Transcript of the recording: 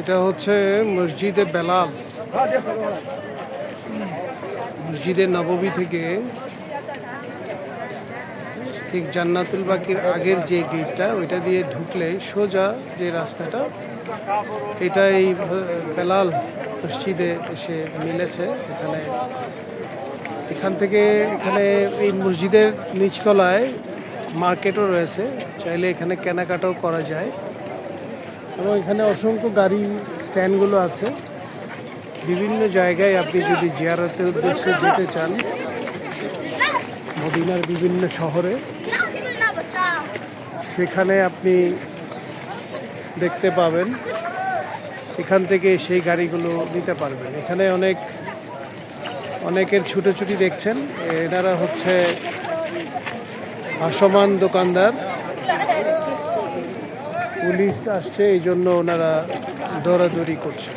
এটা হচ্ছে মসজিদে বেলাল। মসজিদে নববী থেকে ঠিক জান্নাতুল বাকির আগের যে গেটটা, ওইটা দিয়ে ঢুকলে সোজা যে রাস্তাটা এটা এই বেলাল মসজিদে এসে মিলেছে। এখানে, এখান থেকে এখানে এই মসজিদের নিচতলায় মার্কেটও রয়েছে। চাইলে এখানে কেনাকাটাও করা যায়। এবং এখানে অসংখ্য গাড়ি স্ট্যান্ডগুলো আছে। বিভিন্ন জায়গায় আপনি যদি জিয়ারতের উদ্দেশ্যে যেতে চান, মদিনার বিভিন্ন শহরে, সেখানে আপনি দেখতে পাবেন, এখান থেকে সেই গাড়িগুলো নিতে পারবেন। এখানে অনেক, অনেকের ছুটোছুটি দেখছেন, এনারা হচ্ছে ভাসমান দোকানদার। পুলিশ আসছে এই জন্য ওনারা দৌড়াদৌড়ি করছে।